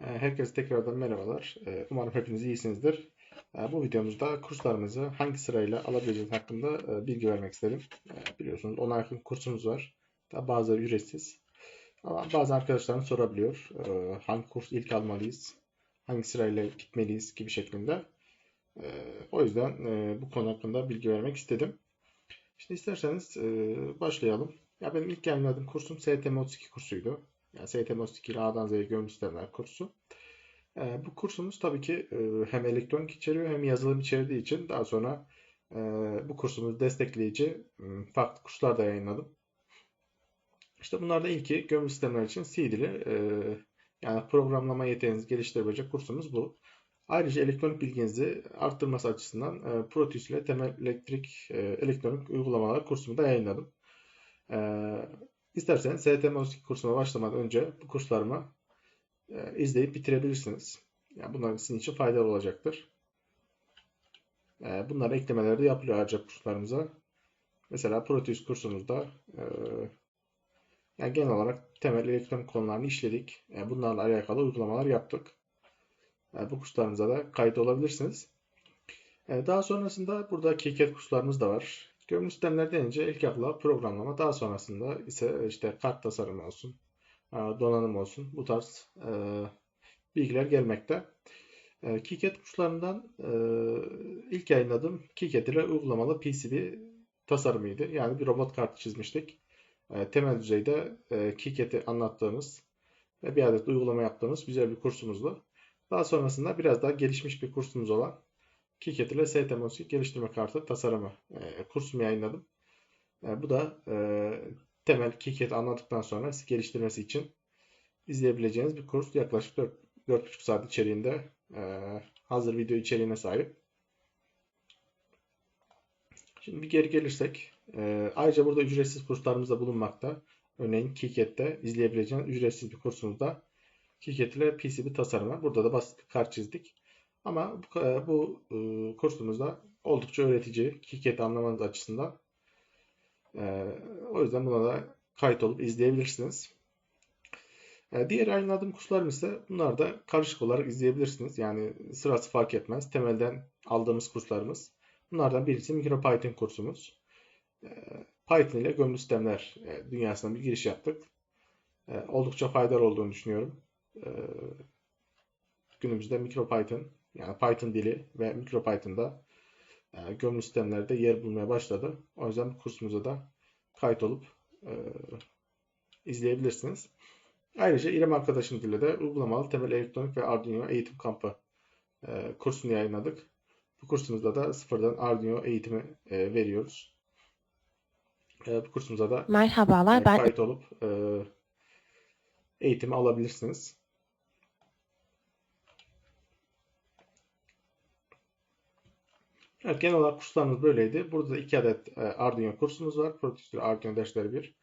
Ee, Herkese tekrardan merhabalar. Ee, Umarım hepiniz iyisinizdir. Ee, Bu videomuzda kurslarımızı hangi sırayla alabileceğiniz hakkında e, bilgi vermek istedim. Biliyorsunuz 10'a yakın kursumuz var. Bazıları ücretsiz. Ama bazı arkadaşlarım sorabiliyor. Hangi kurs ilk almalıyız? Hangi sırayla gitmeliyiz gibi şeklinde. O yüzden e, bu konu hakkında bilgi vermek istedim. Şimdi isterseniz e, başlayalım. Ya benim ilk yayınladığım kursum STM 32 kursuydu. Yani STM 32 ile A'dan Z'ye sistemler kursu. E, bu kursumuz tabii ki e, hem elektronik içeriyor hem yazılım içerdiği için daha sonra e, bu kursumuzu destekleyici m, farklı kurslar da yayınladım. İşte bunlardan ilki gömülü sistemler için C dili e, yani programlama yeteneğinizi geliştirebilecek kursumuz bu. Ayrıca elektronik bilginizi arttırması açısından e, Proteus ile temel elektrik e, elektronik uygulamalar kursumu da yayınladım. E, isterseniz STM32 kursuna başlamadan önce bu kurslarımı e, izleyip bitirebilirsiniz. Yani bunlar sizin için faydalı olacaktır. E, bunlar eklemeler de yapılıyor ayrıca kurslarımıza. Mesela Proteus kursumuzda e, yani genel olarak temel elektronik konularını işledik. E, bunlarla alakalı uygulamalar yaptık. E, bu kurslarımıza da kayıt olabilirsiniz. E, daha sonrasında burada KiCad kurslarımız da var. Gömülü sistemler denince ilk akla programlama, daha sonrasında ise işte kart tasarımı olsun, e, donanım olsun bu tarz e, bilgiler gelmekte. E, KiCad kurslarından e, ilk yayınladığım KiCad ile uygulamalı PCB tasarımıydı. Yani bir robot kartı çizmiştik. Temel düzeyde KiCad'i anlattığımız ve bir adet uygulama yaptığımız güzel bir kursumuzdu. Daha sonrasında biraz daha gelişmiş bir kursumuz olan KiCad ile STM32 geliştirme kartı tasarımı e, kursumu yayınladım. E, bu da e, temel KiCad anladıktan sonra geliştirmesi için izleyebileceğiniz bir kurs. Yaklaşık 4, 4,5 saat içeriğinde e, hazır video içeriğine sahip. Şimdi bir geri gelirsek, ayrıca burada ücretsiz kurslarımız da bulunmakta. Örneğin KiCad'de izleyebileceğiniz ücretsiz bir kursumuzda KiCad ile PCB tasarımı. Burada da basit bir kart çizdik. Ama bu, bu e, kursumuzda oldukça öğretici, KiCad'i anlamanız açısından. E, o yüzden buna da kayıt olup izleyebilirsiniz. E, diğer yayınladığım kurslarım ise bunlar da karışık olarak izleyebilirsiniz. Yani sırası fark etmez. Temelden aldığımız kurslarımız. Bunlardan birisi MicroPython kursumuz. E, Python ile gömülü sistemler e, dünyasına bir giriş yaptık. E, oldukça faydalı olduğunu düşünüyorum. E, günümüzde MicroPython yani Python dili ve MicroPython'da e, gömülü sistemlerde yer bulmaya başladı. O yüzden kursumuza da kayıt olup e, izleyebilirsiniz. Ayrıca İrem arkadaşım dili de uygulamalı temel elektronik ve Arduino eğitim kampı e, kursunu yayınladık. Bu kursumuzda da sıfırdan Arduino eğitimi e, veriyoruz. E, bu kursumuza da Merhabalar, e, ben kayıt olup e, eğitimi alabilirsiniz. Evet, genel olarak kurslarımız böyleydi. Burada da iki adet e, Arduino kursumuz var. Proteus ile Arduino dersleri 1.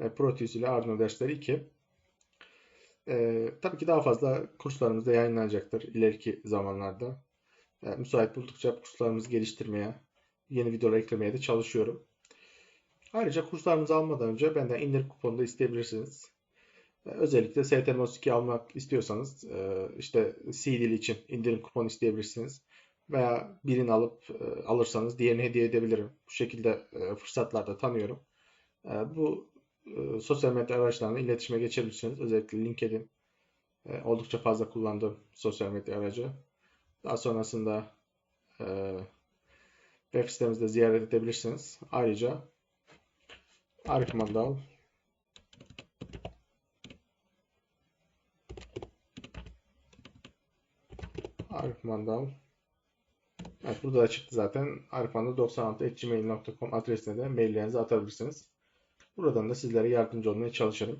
E, Proteus ile Arduino dersleri 2. E, tabii ki daha fazla kurslarımız da yayınlanacaktır ileriki zamanlarda. E, müsait buldukça kurslarımızı geliştirmeye, yeni videolar eklemeye de çalışıyorum. Ayrıca kurslarımızı almadan önce benden indirim kuponu da isteyebilirsiniz. E, özellikle STM32 almak istiyorsanız e, işte C dili için indirim kuponu isteyebilirsiniz veya birini alıp e, alırsanız diğerini hediye edebilirim. Bu şekilde e, fırsatlar da tanıyorum. E, bu e, sosyal medya araçlarına iletişime geçebilirsiniz. Özellikle LinkedIn e, oldukça fazla kullandığım sosyal medya aracı. Daha sonrasında e, web sitemizde ziyaret edebilirsiniz. Ayrıca Arif Mandal Arif Mandal Evet burada da çıktı zaten. arifanda96.gmail.com adresine de maillerinizi atabilirsiniz. Buradan da sizlere yardımcı olmaya çalışırım.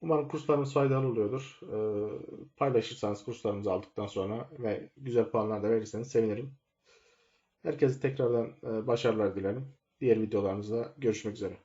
Umarım kurslarımız faydalı oluyordur. Ee, paylaşırsanız kurslarımızı aldıktan sonra ve güzel puanlar da verirseniz sevinirim. Herkese tekrardan e, başarılar dilerim. Diğer videolarımızda görüşmek üzere.